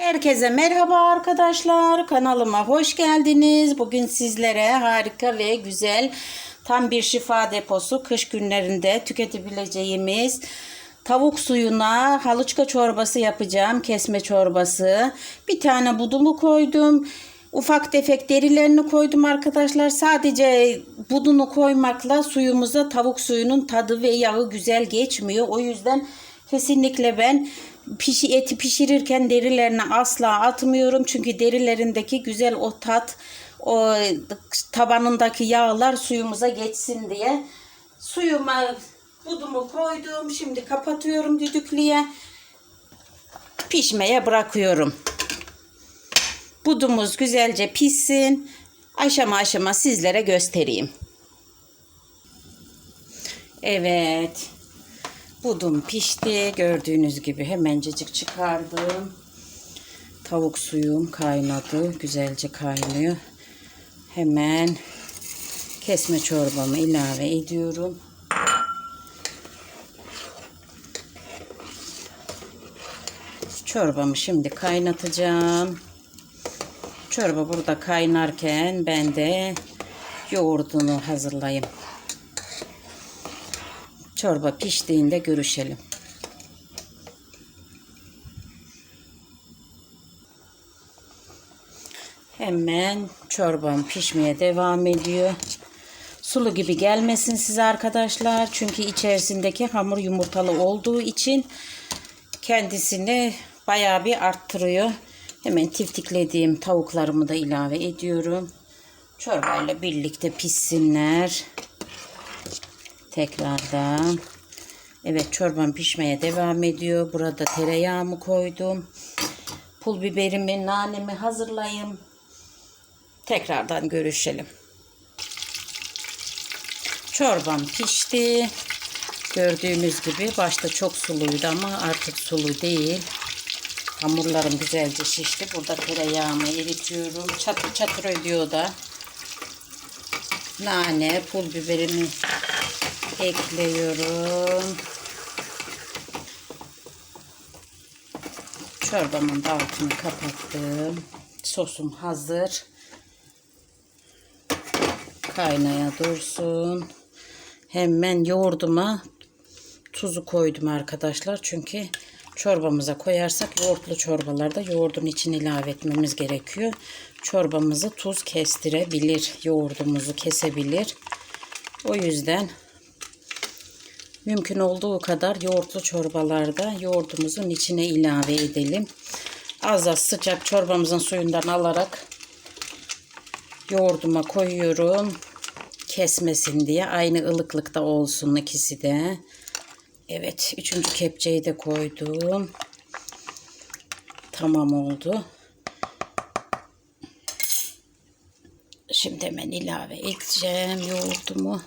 Herkese merhaba arkadaşlar. Kanalıma hoş geldiniz. Bugün sizlere harika ve güzel tam bir şifa deposu kış günlerinde tüketebileceğimiz tavuk suyuna halıçka çorbası yapacağım. Kesme çorbası. Bir tane budumu koydum. Ufak tefek derilerini koydum arkadaşlar. Sadece budunu koymakla suyumuza tavuk suyunun tadı ve yağı güzel geçmiyor. O yüzden kesinlikle ben pişi eti pişirirken derilerini asla atmıyorum. Çünkü derilerindeki güzel o tat, o tabanındaki yağlar suyumuza geçsin diye. Suyuma budumu koydum. Şimdi kapatıyorum düdüklüye. Pişmeye bırakıyorum. Budumuz güzelce pişsin. Aşama aşama sizlere göstereyim. Evet. Budum pişti. Gördüğünüz gibi hemencecik çıkardım. Tavuk suyum kaynadı. Güzelce kaynıyor. Hemen kesme çorbamı ilave ediyorum. Çorbamı şimdi kaynatacağım. Çorba burada kaynarken ben de yoğurdunu hazırlayayım. Çorba piştiğinde görüşelim. Hemen çorbam pişmeye devam ediyor. Sulu gibi gelmesin size arkadaşlar. Çünkü içerisindeki hamur yumurtalı olduğu için kendisini bayağı bir arttırıyor. Hemen tiftiklediğim tavuklarımı da ilave ediyorum. Çorbayla birlikte pişsinler. Tekrardan. Evet çorbam pişmeye devam ediyor. Burada tereyağımı koydum. Pul biberimi, nanemi hazırlayayım. Tekrardan görüşelim. Çorbam pişti. Gördüğünüz gibi başta çok suluydu ama artık sulu değil. Hamurlarım güzelce şişti. Burada tereyağımı eritiyorum. Çatır çatır ödüyor da. Nane, pul biberimi ekliyorum. Çorbamın da altını kapattım. Sosum hazır. Kaynaya dursun. Hemen yoğurduma tuzu koydum arkadaşlar. Çünkü çorbamıza koyarsak yoğurtlu çorbalarda yoğurdun içine ilave etmemiz gerekiyor. Çorbamızı tuz kestirebilir. Yoğurdumuzu kesebilir. O yüzden mümkün olduğu kadar yoğurtlu çorbalarda yoğurdumuzun içine ilave edelim. Az az sıcak çorbamızın suyundan alarak yoğurduma koyuyorum. Kesmesin diye aynı ılıklıkta olsun ikisi de. Evet, üçüncü kepçeyi de koydum. Tamam oldu. Şimdi hemen ilave edeceğim yoğurdumu.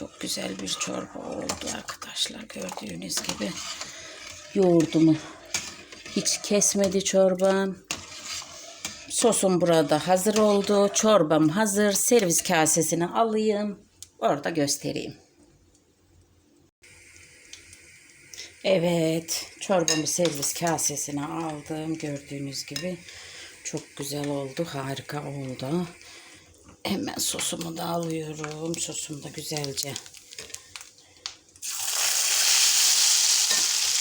Çok güzel bir çorba oldu arkadaşlar. Gördüğünüz gibi yoğurdumu hiç kesmedi çorbam. Sosum burada hazır oldu. Çorbam hazır. Servis kasesine alayım. Orada göstereyim. Evet. Çorbamı servis kasesine aldım. Gördüğünüz gibi. Çok güzel oldu. Harika oldu. Hemen sosumu da alıyorum. Sosum da güzelce.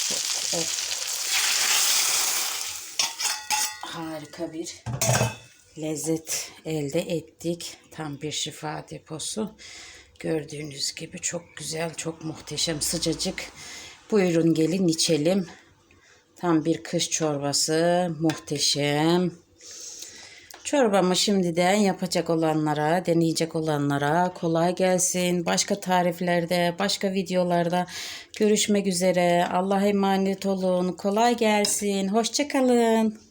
Hop, hop. Harika bir lezzet elde ettik. Tam bir şifa deposu. Gördüğünüz gibi çok güzel, çok muhteşem, sıcacık. Buyurun gelin içelim. Tam bir kış çorbası. Muhteşem. Çorbamı şimdiden yapacak olanlara, deneyecek olanlara kolay gelsin. Başka tariflerde, başka videolarda görüşmek üzere. Allah'a emanet olun. Kolay gelsin. Hoşçakalın.